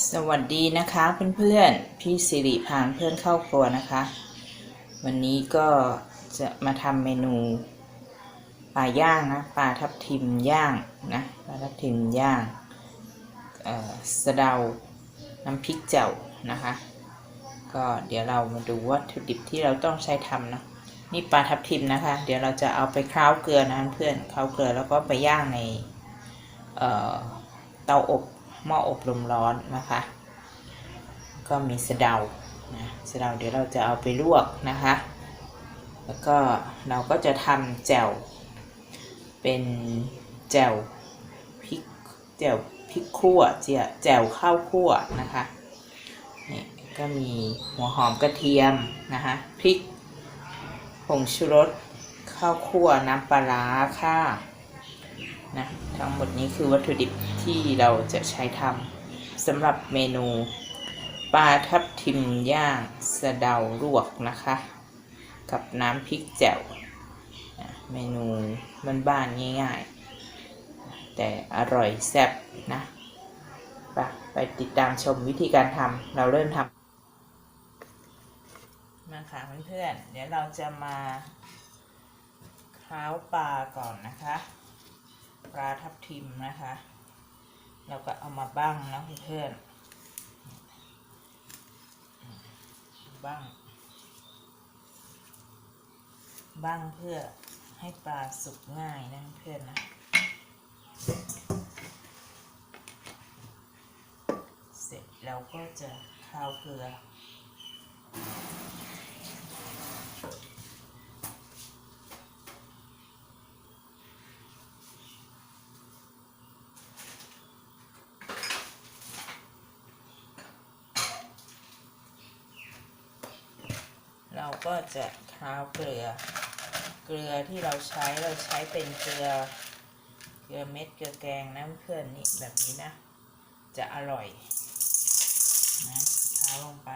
สวัสดีนะคะเพื่อนๆพี่สิริพานเพื่อนเข้าครัวนะคะ วันนี้ก็จะมาทำเมนูปลาย่างนะปลาทับทิมย่างนะปลาทับทิมย่างเสะเดาน้ำพริกเจ่วนะคะ ก็เดี๋ยวเรามาดูวัตถุดิบที่เราต้องใช้ทำนะนี่ปลาทับทิมนะคะ เดี๋ยวเราจะเอาไปคล้าวเกลือนะเพื่อนคล้าวเกลือแล้วก็ไปย่างในเเตาอบ หม้ออบลมร้อนนะคะ ก็มีสะเดานะสะเดาเดี๋ยวเราจะเอาไปลวกนะคะ แล้วก็เราก็จะทำแจ่วเป็นแจ่วพริกแจ่วพริกขั่วเจียแจ่วข้าวคั่วนะคะนี่ก็มีหัวหอมกระเทียมนะคะพริกผงชูรสข้าวคั่วน้ำปลาร้าค่ะ นะทั้งหมดนี้คือวัตถุดิบที่เราจะใช้ทำสำหรับเมนูปลาทับทิมย่างสะเดาลวกนะคะ กับน้ำพริกแจ่วอะเมนูบ้านๆง่ายๆ แต่อร่อยแซ่บนะไปไปติดตามชมวิธีการทำเราเริ่มทำมาค่ะเพื่อนๆเดี๋ยวเราจะมาค้าปลาก่อนนะคะ ปลาทับทิมนะคะ เราก็เอามาบ้างนะเพื่อนบ้าง บ้างเพื่อให้ปลาสุกง่ายนะเพื่อนนะ เสร็จเราก็จะข้าวเกลือ จะข้าวเกลือ เกลือที่เราใช้เราใช้เป็นเกลือ เกลือเม็ดเกลือแกงนะเพื่อนนี่แบบนี้นะ จะอร่อยนะข้าวลงไป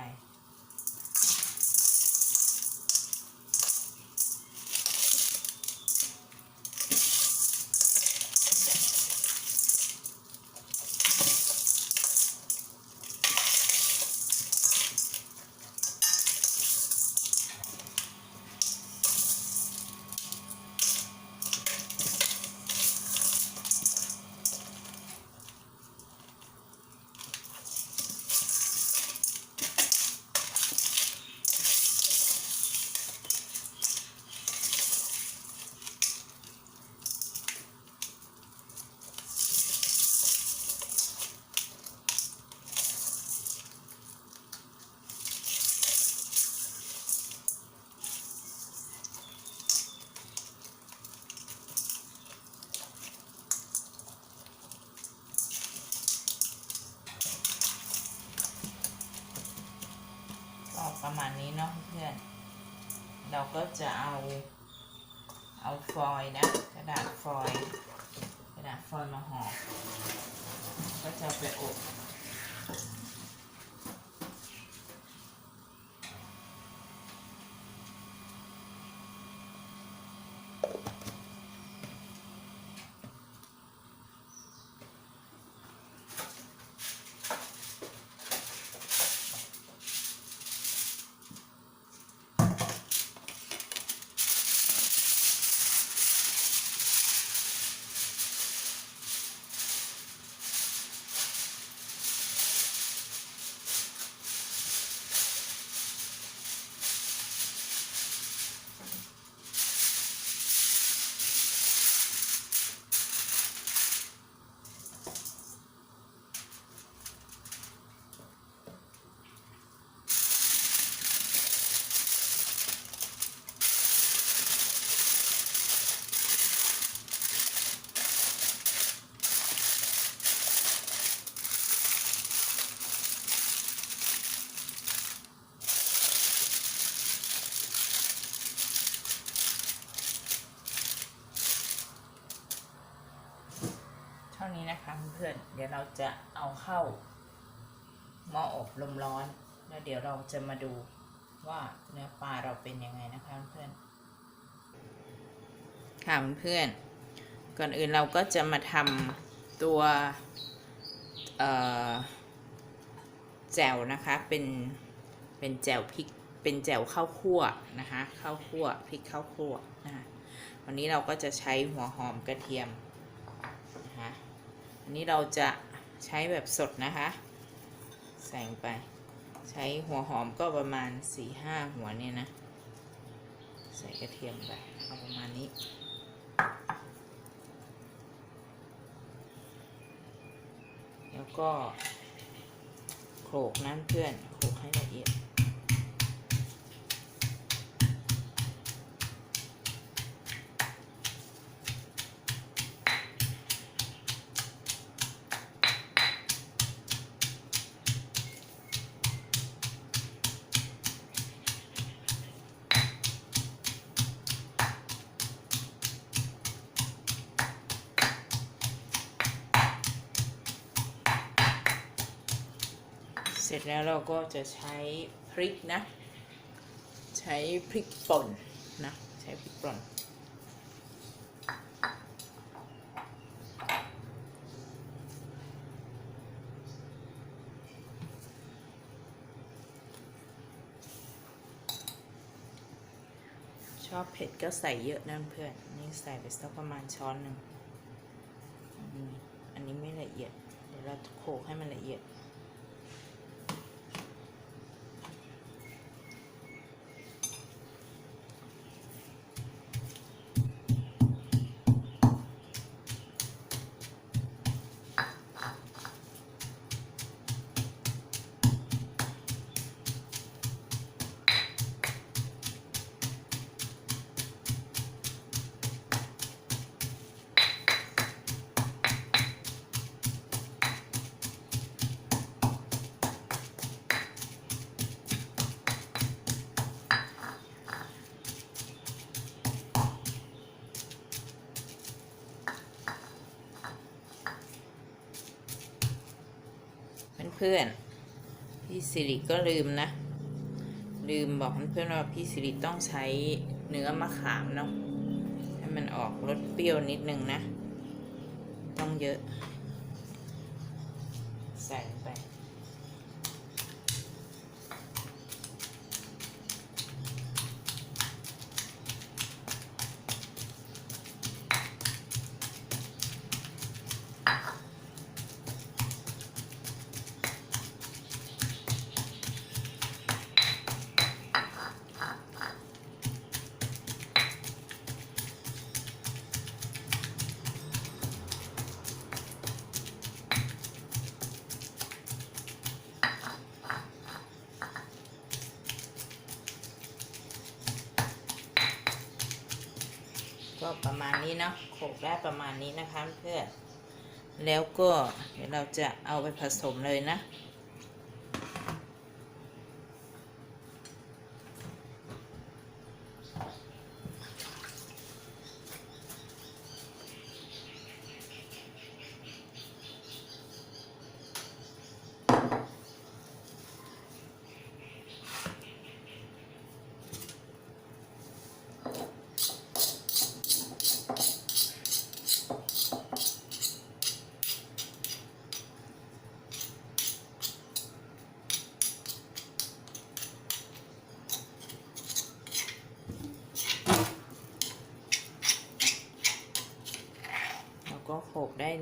ก็ประมาณนี้เนาะเพื่อน เราก็จะเอา เอา ฟอยล์นะ กระดาษฟอยล์กระดาษฟอยล์มาห่อก็จะไปอบานี้นะคะเพื่อนเดี๋ยวเราจะเอาเข้าหม้ออบลมร้อน แล้วเดี๋ยวเราจะมาดูว่าเนื้อปลาเราเป็นยังไงนะคะเพื่อนค่ะเพื่อนก่อนอื่นเราก็จะมาทำตัวแจ่วนะคะเป็นเป็นแจ่วพริกเป็นแจ่วข้าวคั่วนะคะข้าวคั่วพริกข้าวคั่วนะคะวันนี้เราก็จะใช้หัวหอมกระเทียม อันนี้เราจะใช้แบบสดนะคะ ใส่ไป ใช้หัวหอมก็ประมาณ4ี่ห้าหัวเนี่ยนะ ใส่กระเทียมไปเอาประมาณนี้แล้วก็โขลกน้ำเพื่อนโขลกให้ละเอียด เสร็จแล้วเราก็จะใช้พริกนะ ใช้พริกป่นนะ ใช้พริกป่นชอบเผ็ดก็ใส่เยอะนะเพื่อน นี่ใส่ไปสักประมาณช้อนหนึ่ง อันนี้ไม่ละเอียด เดี๋ยวเราโขลกให้มันละเอียด เพื่อนๆ พี่สิริก็ลืมนะ ลืมบอกเพื่อนๆว่าพี่สิริต้องใช้เนื้อมะขามเนาะให้มันออกรสเปรี้ยวนิดนึงนะ ต้องเยอะ ก็ประมาณนี้เนาะโขลกได้ประมาณนี้นะคะเพื่อนแล้วก็เดี๋ยวเราจะเอาไปผสมเลยนะ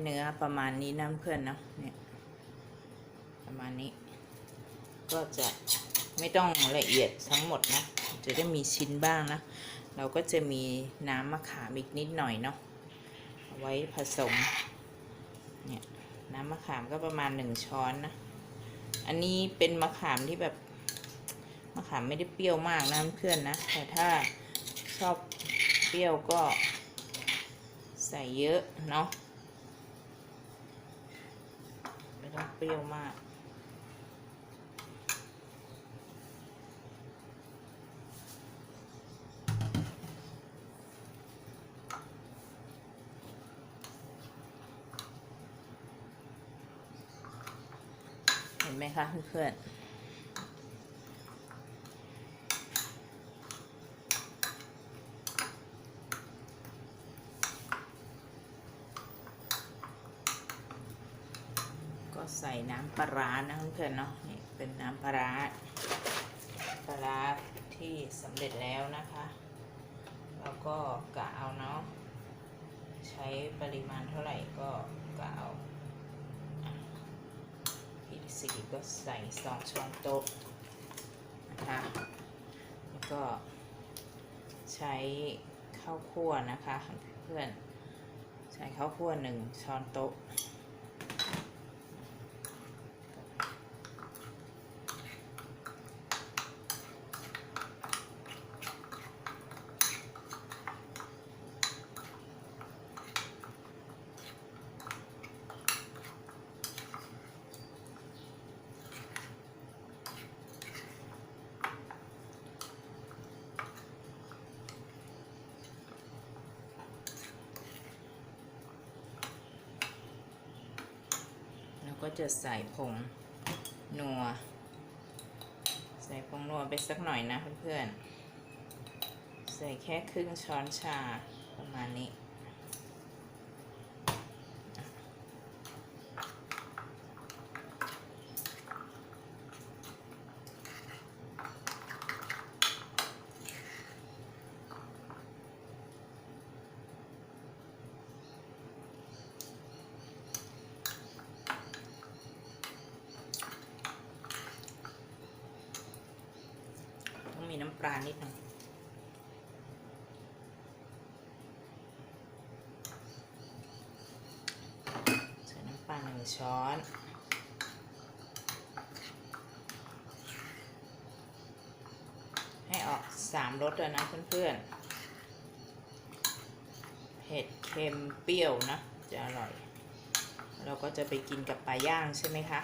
เนื้อประมาณนี้นะเพื่อนเนาะเนี่ยประมาณนี้ ก็จะไม่ต้องละเอียดทั้งหมดนะ จะได้มีชิ้นบ้างนะ เราก็จะมีน้ำมะขามอีกนิดหน่อยเนาะเอาไว้ผสมเนี่ยน้ำมะขามก็ประมาณหนึ่งช้อนนะ อันนี้เป็นมะขามที่แบบมะขามไม่ได้เปรี้ยวมากนะเพื่อนนะ แต่ถ้าชอบเปรี้ยวก็ใส่เยอะเนาะ ไม่ต้องเปรี้ยวมาก เห็นไหมคะเพื่อนๆ ใส่น้ำปลาร้านะเพื่อนเนาะนี่เป็นน้ำปลาร้าปลาร้าที่สำเร็จแล้วนะคะแล้วก็กะเอาเนาะใช้ปริมาณเท่าไหร่ก็กะเอาพี่สีก็ใส่สองช้อนโต๊ะนะคะแล้วก็ใช้ข้าวคั่วนะคะเพื่อนใช้ข้าวคั่วหนึ่งช้อนโต๊ะ จะใส่ผงนัว ใส่ผงนัวไปสักหน่อยนะเพื่อนๆ ใส่แค่ครึ่งช้อนชาประมาณนี้ ต้องมีน้ำปลานิดหนึงใส่น้ำปลาหนึ่งช้อนให้ออกสามรสเลยนะเพื่อนๆ เผ็ดเค็มเปรี้ยวนะ จะอร่อย เราก็จะไปกินกับปลาย่างใช่ไหมคะ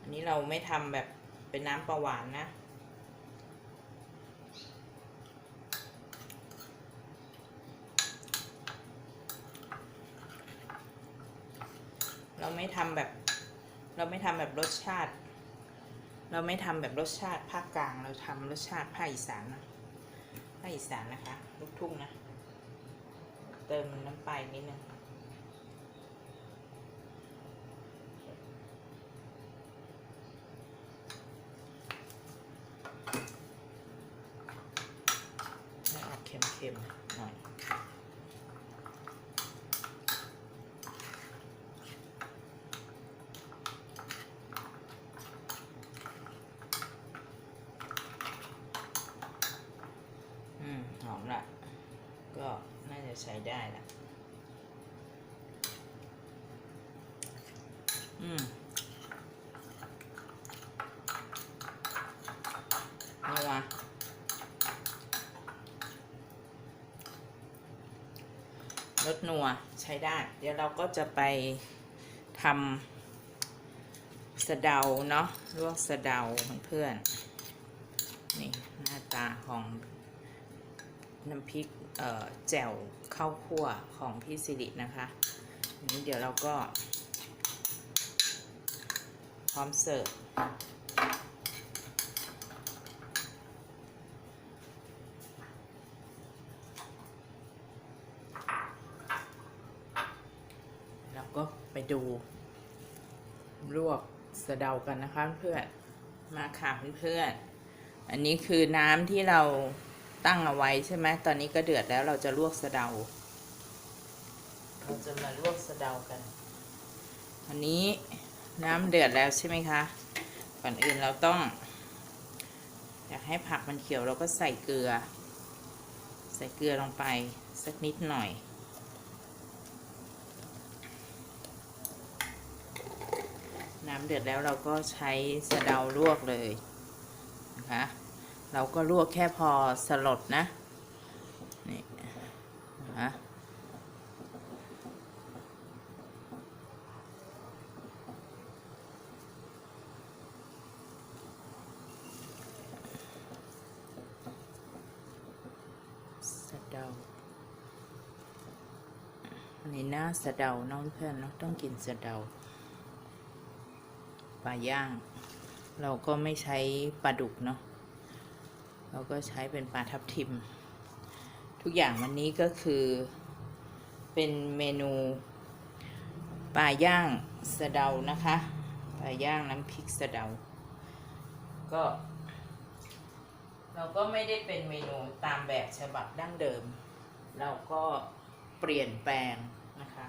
อันนี้เราไม่ทำแบบ เป็นน้ำปลาหวานนะ เราไม่ทำแบบ เราไม่ทำแบบรสชาติ เราไม่ทำแบบรสชาติภาคกลาง เราทำรสชาติภาคอีสานนะภาคอีสานนะคะ ลูกทุ่งนะ เติมน้ำไปนิดนึง ให้ออกเค็มหน่อยอืมหอมละ ก็น่าจะใช้ได้ละอืมนี่วะ รสนัวใช้ได้ เดี๋ยวเราก็จะไปทำสะเดาเนาะลวกสะเดาเพื่อนๆนี่หน้าตาของน้ำพริกเอ่อแจ่วข้าวคั่วของพี่สิรินะคะนนี้เดี๋ยวเราก็ พร้อมเสิร์ฟ เราก็ไปดูลวก สะเดากันนะคะเพื่อนมาค่ะเพื่อนอันนี้คือน้ำที่เราตั้งเอาไว้ใช่ไหมตอนนี้ก็เดือดแล้วเราจะลวกสะเดา เราจะมาลวกสะเดากัน อันนี้น้ำเดือดแล้วใช่ไหมคะ ก่อนอื่นเราต้อง อยากให้ผักมันเขียวเราก็ใส่เกลือ ใส่เกลือลงไปสักนิดหน่อย น้ำเดือดแล้วเราก็ใช้สะเดาลวกเลยนะคะเราก็ลวกแค่พอสลดนะนี่นะคะสะเดาอันนี้หน้าสะเดาน้องเพื่อนเนาะต้องกินสะเดา ลาย่าง เราก็ไม่ใช้ปลาดุกเนาะเราก็ใช้เป็นปลาทับทิม ทุกอย่างวันนี้ก็คือเป็นเมนูปลาย่างสะเดานะคะปลาย่างน้ำพริกสะเดา ก็ เราก็ไม่ได้เป็นเมนูตามแบบฉบับดั้งเดิม เราก็เปลี่ยนแปลงนะคะ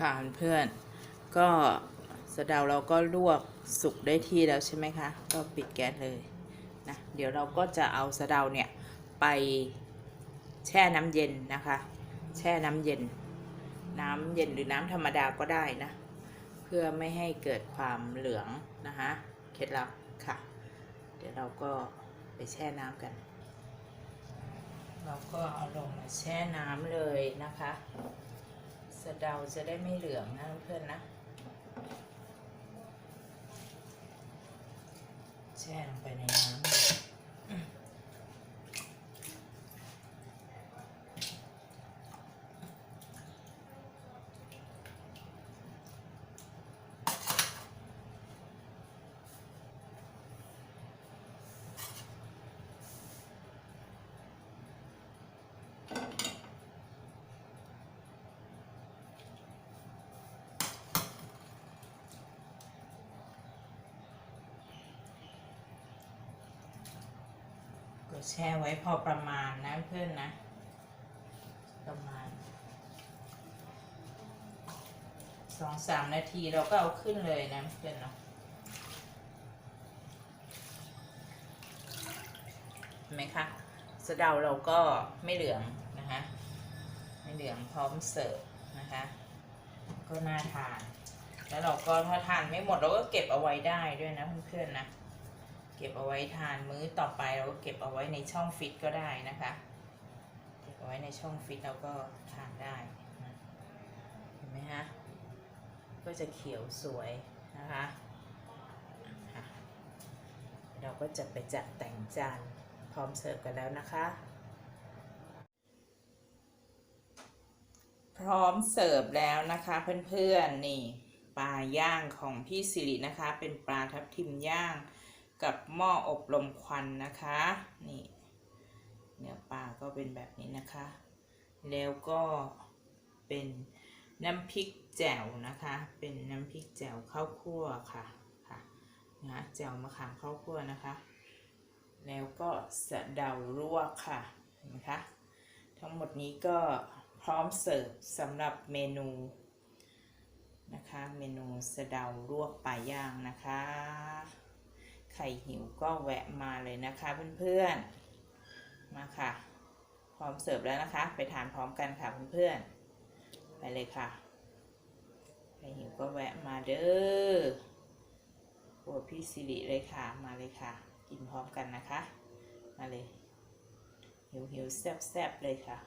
ค่ะเพื่อนๆก็สะเดาเราก็ลวกสุกได้ที่แล้วใช่ไหมคะ ก็ปิดแก๊สเลยนะเดี๋ยวเราก็จะเอาสะเดาเนี่ยไปแช่น้ำเย็นนะคะ แช่น้ำเย็น น้ำเย็นหรือน้ำธรรมดาก็ได้นะ เพื่อไม่ให้เกิดความเหลืองนะคะเคล็ดลับค่ะ เดี๋ยวเราก็ไปแช่น้ำกัน เราก็เอาลงมาแช่น้ำเลยนะคะ สะเดาจะได้ไม่เหลืองนะเพื่อนนะแช่ลงไปในน้ำ แช่ไว้พอประมาณนะเพื่อนนะ ประมาณสองสามนาทีเราก็เอาขึ้นเลยนะเพื่อนเนาะเห็นไหมคะสะเดาเราก็ไม่เหลืองนะคะไม่เหลืองพร้อมเสิร์ฟนะคะ ก็น่าทาน แล้วเราก็ถ้าทานไม่หมดเราก็เก็บเอาไว้ได้ด้วยนะเพื่อนๆนะ เก็บเอาไว้ทานมื้อต่อไปเราก็เก็บเอาไว้ในช่องฟิตก็ได้นะคะ เก็บเอาไว้ในช่องฟิตเราก็ทานได้เห็นไหมฮะก็จะเขียวสวยนะคะค่ะเราก็จะไปจัดแต่งจานพร้อมเสิร์ฟกันแล้วนะคะ พร้อมเสิร์ฟแล้วนะคะเพื่อนๆนี่ปลาย่างของพี่สิรินะคะ เป็นปลาทับทิมย่าง กับหม้ออบลมควันนะคะ นี่เนื้อปลาก็เป็นแบบนี้นะคะ แล้วก็เป็นน้ำพริกแจ่วนะคะ เป็นน้ำพริกแจ่วข้าวคั่วค่ะค่ะนะแจ่วมะขามข้าวคั่วนะคะ แล้วก็สะเดาลวกค่ะเห็นไหมคะ ทั้งหมดนี้ก็พร้อมเสิร์ฟสำหรับเมนูนะคะ เมนูสะเดาลวกปลาย่างนะคะ ใครหิวก็แวะมาเลยนะคะเพื่อนๆ มาค่ะ พร้อมเสิร์ฟแล้วนะคะ ไปทานพร้อมกันค่ะเพื่อนๆ ไปเลยค่ะ ใครหิวก็แวะมาเด้อครัวพี่สิริเลยค่ะ มาเลยค่ะ กินพร้อมกันนะคะ มาเลย หิวหิวๆแซ่บๆเลยค่ะ